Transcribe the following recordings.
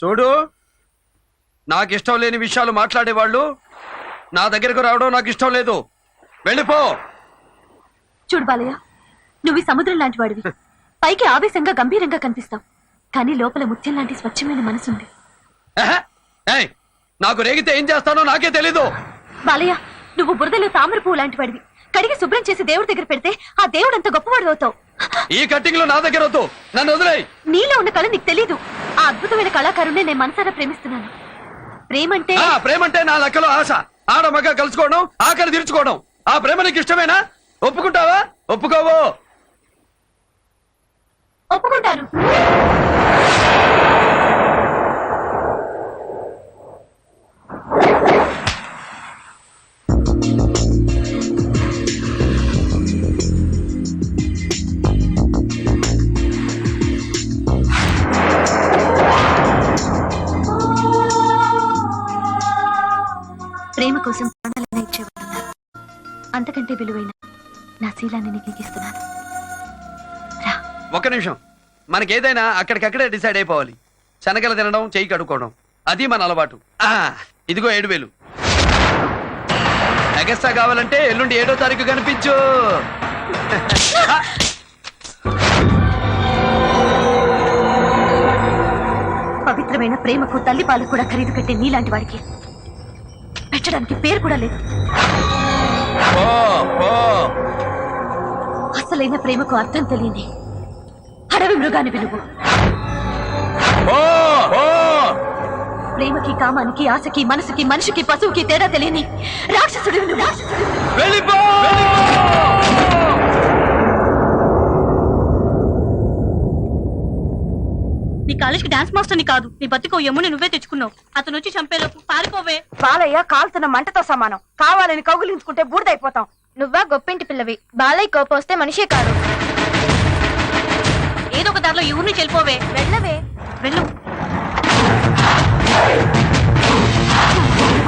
చూడు నాకు ఇష్టం లేని విషయాలు మాట్లాడేవాళ్ళు నా దగ్గరకు రావడం నాకు ఇష్టం లేదు. వెళ్ళిపో! చూడు బాలయ్య నువ్వు ఈ సముద్రం లాంటి వాడివి. పైకి ఆవేశంగా గంభీరంగా కనిపిస్తావు. కానీ లోపల ముత్యం లాంటి స్వచ్ఛమైన మనసుంది. నాకు రేగితే ఏం చేస్తానో నాకే తెలీదు. బాలయ్య నువ్వు బురదలో తామర పువ్వు లాంటి వాడివి. కడిగి శుభ్రం చేసి దేవుడి దగ్గర పెడితే ఆ దేవుడు అంత గొప్పవాడు అవుతావు. ఈ కట్టింగ్లో నా దగ్గర వద్దు. నన్ను వదిలేయ్. నీలో ఉన్న కళ నీకు తెలీదు. ఆ అద్భుతమైన కళాకారుణ్ణి నేను మనసారా ప్రేమిస్తున్నాను. ప్రేమంటే ఆ ప్రేమంటే నా లెక్కలో ఆశ. ఆడ మగ కలుసుకోవడం ఆకలి తీర్చుకోవడం. ఆ ప్రేమ నీకు ఇష్టమేనా? ఒప్పుకుంటావా? ఒప్పుకోవు. ఒప్పుకుంటాను. నా శీలాన్ని నీకు ఇస్తున్నాను రా. ఒక్క నిమిషం. మనకేదైనా అక్కడికక్కడే డిసైడ్ అయిపోవాలి. శనగలు తినడం చెయ్యి కడుక్కోవడం. అది మన అలవాటు. ఆ, ఇదిగో ఏడు వేలు. ఎగస్ట్రా కావాలంటే ఎల్లుండి ఏడో తారీఖు కనిపించు. పవిత్రమైన ప్రేమకు తల్లి పాలకు కూడా ఖరీదు పెట్టే నీలాంటి వాడికి పెట్టడానికి పేరు కూడా లేదు. పో, పో. అసలైన ప్రేమకు అర్థం తెలియని అడవి మృగాన్ని పో. ప్రేమకి కామానికి ఆశకి మనసుకి మనిషికి పశువుకి తేడా తెలియని రాక్షసుడు నీ కాలేజ్కి డాన్స్ మాస్టర్ని కాదు. నీ బతికో ఎమ్ముని నువ్వే తెచ్చుకున్నావు. అతను వచ్చి చంపేలోపు. పారిపోవే. బాలయ్య కాల్తున్న మంటతో సమానం. కావాలని కౌగులించుకుంటే బూడిదైపోతాం. నువ్వా గొప్పింటి పిల్లవి. బాలయ్య కోపొస్తే మనిషే కాదు. ఏదో ఒక దారిలో ఈ ఊరిని చెల్లిపోవే వెళ్ళవే. వెళ్ళు.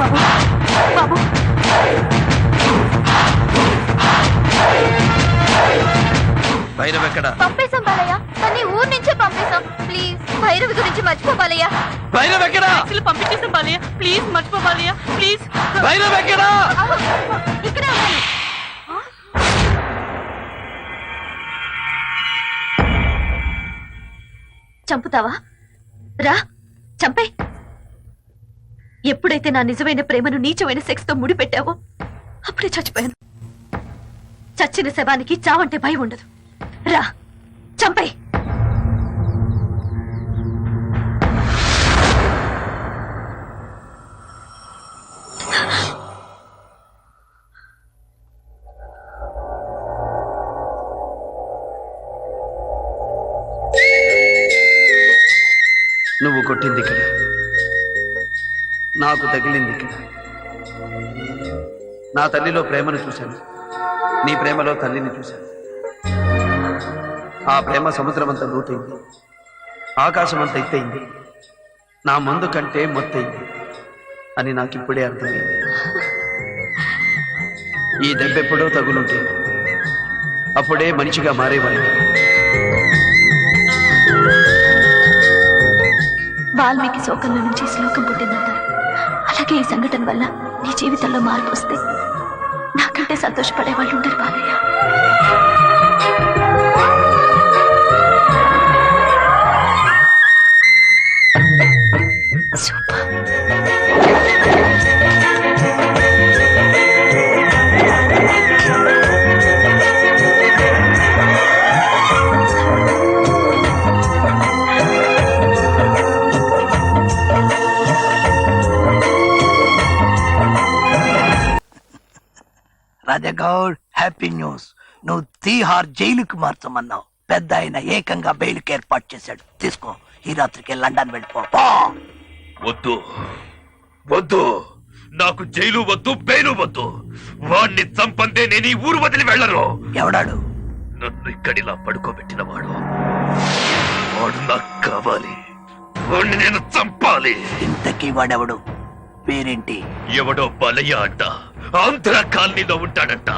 బాబు బాబు భైరవ్ ఎక్కడ? పంపేశాం బాలయ్య. కానీ ఊరు నుంచే పంపేశాం. ప్లీజ్ భైరవి గురించి ఎక్కడ? పంపించేసాం బాలయ్య. ప్లీజ్ మర్చిపో బాలయ్య. ప్లీజ్. భైరవ్ ఎక్కడ? చంపుతావా? రా చంపే. ఎప్పుడైతే నా నిజమైన ప్రేమను నీచమైన సెక్స్తో ముడిపెట్టావో అప్పుడే చచ్చిపోయాను. చచ్చిన శవానికి చావంటే భయం ఉండదు. రా చంపే. నువ్వు కొట్టింది ఇక్కడ. నాకు తగిలింది ఇక్కడ. నా తల్లిలో ప్రేమను చూశాను. నీ ప్రేమలో తల్లిని చూశాను. ఆ ప్రేమ సముద్రం అంత లోతైంది. ఆకాశం అంత ఎత్తైంది. నా మందు కంటే మొత్తైంది అని నాకిప్పుడే అర్థమైంది. ఈ దెబ్బెప్పుడో తగులుంటే అప్పుడే మనిషిగా మారేవాడిని. వాల్మీకి శోకంలో నుంచి శ్లోకం పుట్టిందంటారు అలాగే ఈ సంఘటన వల్ల నీ జీవితంలో మార్పు వస్తే నాకంటే సంతోషపడే వాళ్ళు ఉండరు బాలయ్య. Rajagoud happy news. నువ్వు తీహార్ జైలుకి మార్చమన్నావు. పెద్ద ఆయన ఏకంగా బెయిల్కి ఏర్పాటు చేశాడు. తీసుకో ఈ రాత్రికి లండన్ వెళ్ళిపో. వద్దు. వద్దు. నాకు జైలు వద్దు బెయిలు వద్దు. వాణ్ణి చంపందే నేను ఈ ఊరు వదిలి వెళ్ళను. ఎవడాడు? నన్ను ఇక్కడిలా పడుకోబెట్టిన వాడు. వాడు నాకు కావాలి. వాణ్ణి నేను చంపాలి. ఇంతకీ వాడెవడు? పేరేంటి? ఎవడో బలయ్య అంట. ఆంధ్ర కాలనీలో ఉంటాడంట.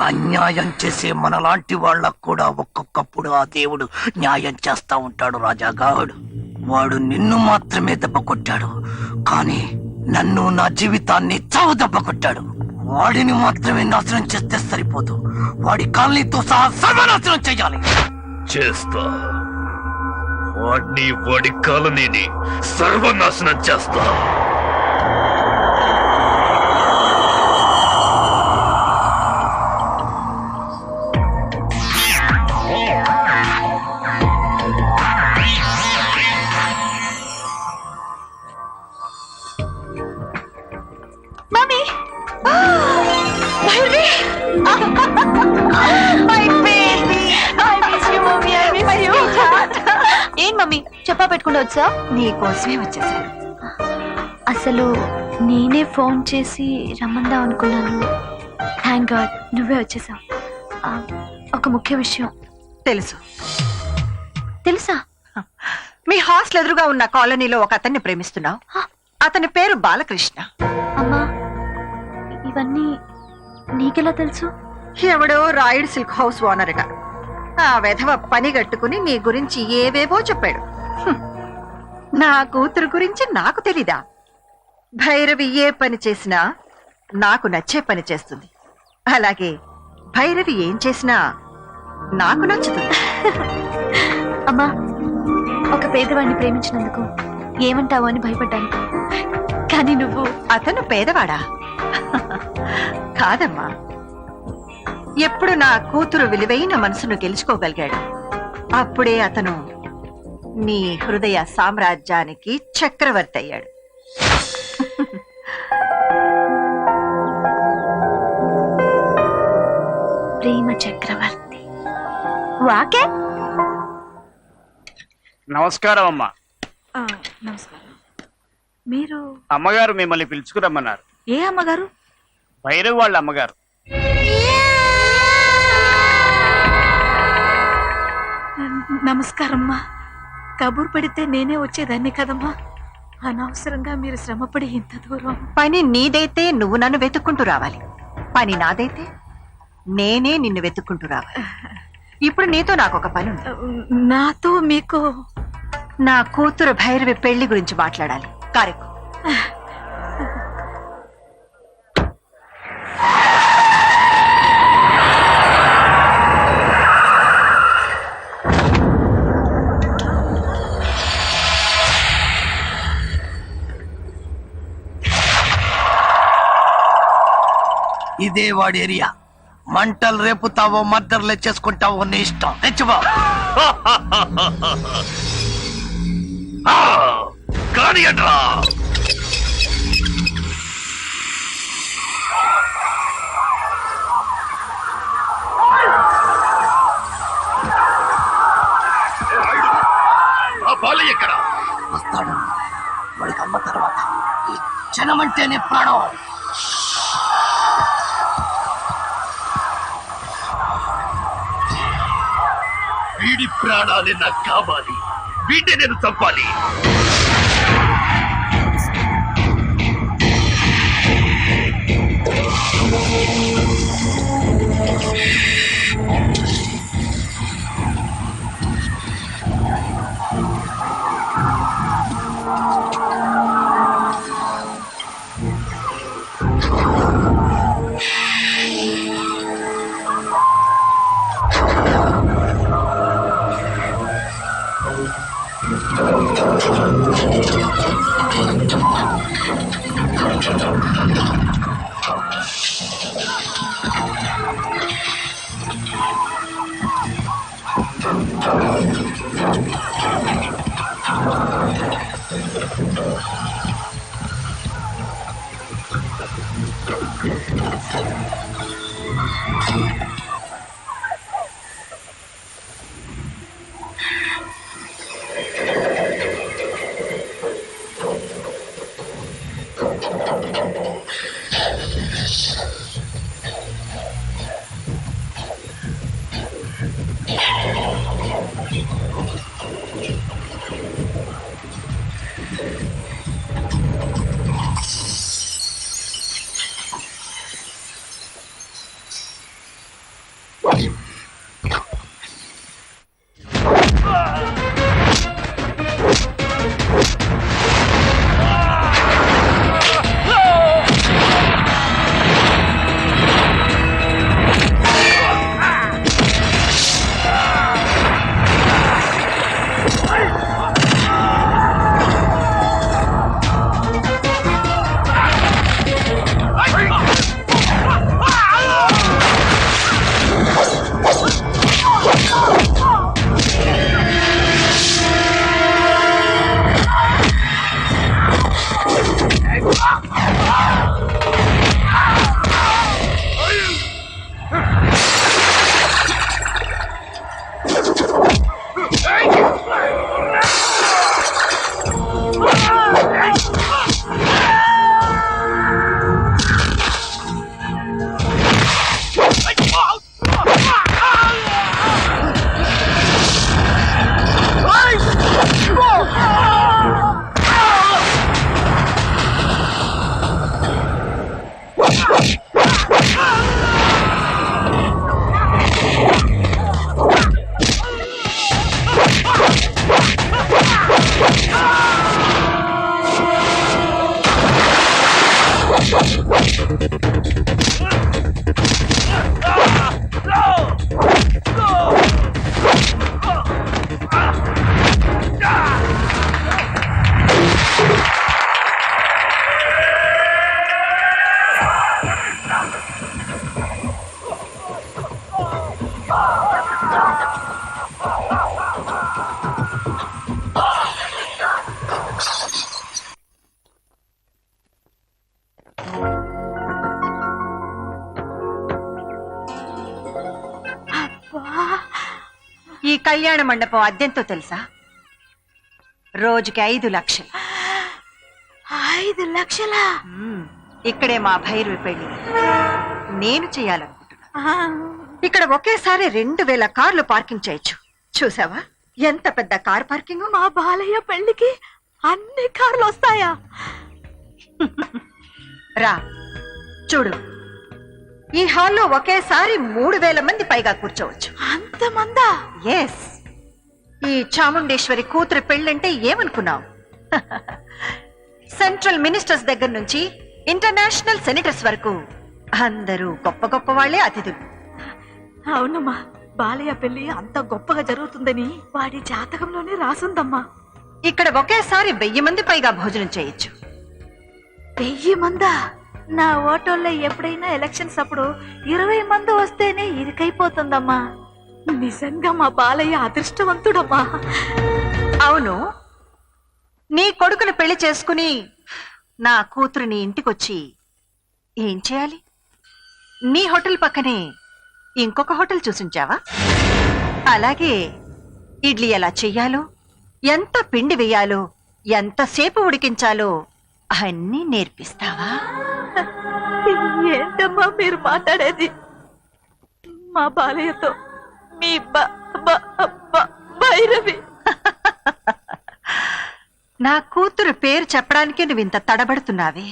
అన్యాయం చేసే మనలాంటి వాళ్ళకు కూడా ఒక్కొక్కప్పుడు ఆ దేవుడు న్యాయం చేస్తా ఉంటాడు రాజాగాడు. వాడు నిన్ను మాత్రమే దెబ్బ కొట్టాడు. కానీ నన్ను నా జీవితాన్ని చావు దెబ్బ కొట్టాడు. వాడిని మాత్రమే నాశనం చేస్తే సరిపోదు. వాడి కాలనీతో సహా సర్వనాశనం చేయాలి. చేస్తా. వాడిని వాడి కాలనీని సర్వనాశనం చేస్తా. My baby I miss you mummy I miss you ఏం మమ్మీ? చెప్పా పెట్టుకుంటూ వచ్చా నీ కోసమే వచ్చేసాను. అసలు నేనే ఫోన్ చేసి రమ్మందాం అనుకున్నాను. థ్యాంక్ గాడ్ నువ్వే వచ్చేసావు. ఒక ముఖ్య విషయం. తెలుసు. తెలుసా? మీ హాస్టల్ ఎదురుగా ఉన్న కాలనీలో ఒక అతన్ని ప్రేమిస్తున్నావు. అతని పేరు బాలకృష్ణ. అమ్మా ఇవన్నీ నీకెలా తెలుసు? ఎవడో రాయుడు సిల్క్ హౌస్ ఓనర్గా. ఆ వెధవ పని గట్టుకుని నీ గురించి ఏవేవో చెప్పాడు. నా కూతురు గురించి నాకు తెలీదా? భైరవి ఏ పని చేసినా నాకు నచ్చే పని చేస్తుంది. అలాగే భైరవి ఏం చేసినా నాకు నచ్చుతుంది. అమ్మా ఒక పేదవాడిని ప్రేమించినందుకు ఏమంటావో అని భయపడ్డాను. కానీ నువ్వు అతను పేదవాడా? కాదమ్మా. ఎప్పుడు నా కూతురు విలువైన మనసును గెలుచుకోగలిగాడు అప్పుడే అతను నీ హృదయ సామ్రాజ్యానికి చక్రవర్తి అయ్యాడు. ప్రేమ చక్రవర్తి. వాకే? నమస్కారం అమ్మా. నమస్కారం. మీరు? అమ్మగారు మిమ్మల్ని పిలుచుకురమ్మన్నారు. ఏ అమ్మగారు? భైరవ్ వాళ్ళ అమ్మగారు. నమస్కారమ్మా. కబూర్ పెడితే నేనే వచ్చేదాన్ని కదమ్మా. అనవసరంగా మీరు శ్రమపడి ఇంత దూరం. పని నీదైతే నువ్వు నన్ను వెతుక్కుంటూ రావాలి. పని నాదైతే నేనే నిన్ను వెతుక్కుంటూ రావాలి. ఇప్పుడు నీతో నాకు ఒక పని ఉంది నాతో మీకు నా కూతురు భైరవి పెళ్ళి గురించి మాట్లాడాలి. కారెక్కు. ఇదే వాడి ఏరియా. మంటలు రేపుతావో మద్దర్లే చేసుకుంటావో నీ ఇష్టం. తెచ్చుబా కానీ కానియండ్రా ఆ ఎక్కడ? వస్తాడు. వాడికి అమ్మ తర్వాత. ఈ క్షణమంటేనే ప్రాణం. ప్రాణాలే నాకు కావాలి. వీటిని నేను చంపాలి. Thank you. Yeah. కళ్యాణ మండపం అద్దెంతో తెలుసా? రోజుకి ఐదు లక్షలు. ఐదు లక్షల? మ్మ్. ఇక్కడే మా భైరవి పెళ్ళి. నేను చేయాలనుకుంటున్నా. ఇక్కడ ఒకేసారి రెండు వేల కార్లు పార్కింగ్ చేయొచ్చు. చూసావా? ఎంత పెద్ద కార్ పార్కింగ్? మా బాలయ్య పెళ్ళికి అన్ని కార్లు వస్తాయా? రా. చూడు. ఈ హాల్లో ఒకేసారి మూడు వేల మంది పైగా కూర్చోవచ్చు. అంతమందా ఎస్ ఈ చాముండేశ్వరి కూతురు పెళ్ళంటే ఏమనుకున్నావు? సెంట్రల్ మినిస్టర్స్ దగ్గర నుంచి ఇంటర్నేషనల్ సెనేటర్స్ వరకు అందరూ గొప్ప గొప్ప వాళ్ళే అతిథులు. అవునమ్మా బాలయ్య పెళ్ళి అంత గొప్పగా జరుగుతుందని వాడి జాతకంలోనే రాసుందమ్మా. ఇక్కడ ఒకేసారి వెయ్యి మంది పైగా భోజనం చేయొచ్చు. వెయ్యి మందా? నా ఓటోల్లో ఎప్పుడైనా ఎలక్షన్స్ అప్పుడు ఇరవై మంది వస్తేనే ఇరికైపోతుందమ్మా. నిజంగా మా బాలయ్య అదృష్టవంతుడమ్మా. అవును. నీ కొడుకును పెళ్ళి చేసుకుని నా కూతురుని ఇంటికొచ్చి ఏం చేయాలి? నీ హోటల్ పక్కనే ఇంకొక హోటల్ చూసించావా? అలాగే ఇడ్లీ ఎలా చెయ్యాలో ఎంత పిండి వేయాలో ఎంతసేపు ఉడికించాలో అన్నీ నేర్పిస్తావా? ఏంటమ్మా మీరు మాట్లాడేది? మా బాలయ్యతో మీ భైరవి. నా కూతురు పేరు చెప్పడానికి నువ్వు ఇంత తడబడుతున్నావే.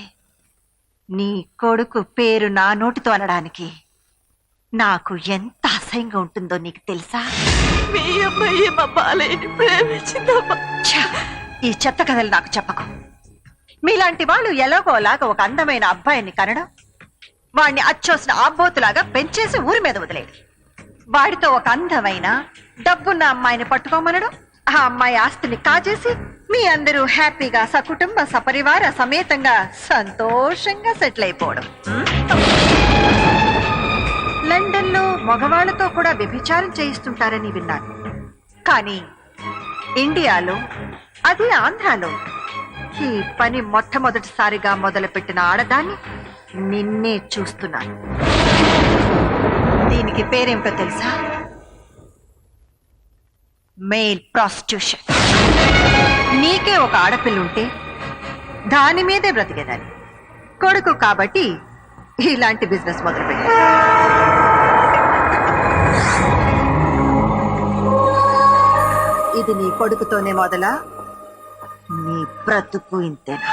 నీ కొడుకు పేరు నా నోటితో అనడానికి నాకు ఎంత అసహ్యంగా ఉంటుందో నీకు తెలుసా? మీ అమ్మాయి మా బాలయ్యని ప్రేమించిందమ్మా. ఛ! ఈ చెత్త కథలు నాకు చెప్పకు. మీలాంటి వాళ్ళు ఎలాగోలాగా ఒక అందమైన అబ్బాయిని కనడం వాడిని అచ్చోసిన ఆబోతులాగా పెంచేసి ఊరి మీద వదిలేడు వాడితో ఒక అందమైన డబ్బున్న అమ్మాయిని పట్టుకోమనడం. ఆ అమ్మాయి ఆస్తిని కాజేసి మీ అందరూ హ్యాపీగా సకుటుంబ సపరివార సమేతంగా సంతోషంగా సెటిల్ అయిపోవడం. లండన్లో మగవాళ్ళతో కూడా వ్యభిచారం చేయిస్తుంటారని విన్నాను. కానీ ఇండియాలో అది ఆంధ్రాలో ఈ పని మొట్టమొదటిసారిగా మొదలుపెట్టిన ఆడదాన్ని నిన్నే చూస్తున్నాను. దీనికి పేరేమిటో తెలుసా? మెయిల్ ప్రాస్టిట్యూషన్ నీకే ఒక ఆడపిల్ల ఉంటే దాని మీదే బ్రతికేదాన్ని. కొడుకు కాబట్టి ఇలాంటి బిజినెస్ మొదలుపెట్టా ఇది నీ కొడుకుతోనే మొదలా? నీ బ్రతుకు ఇంతేనా?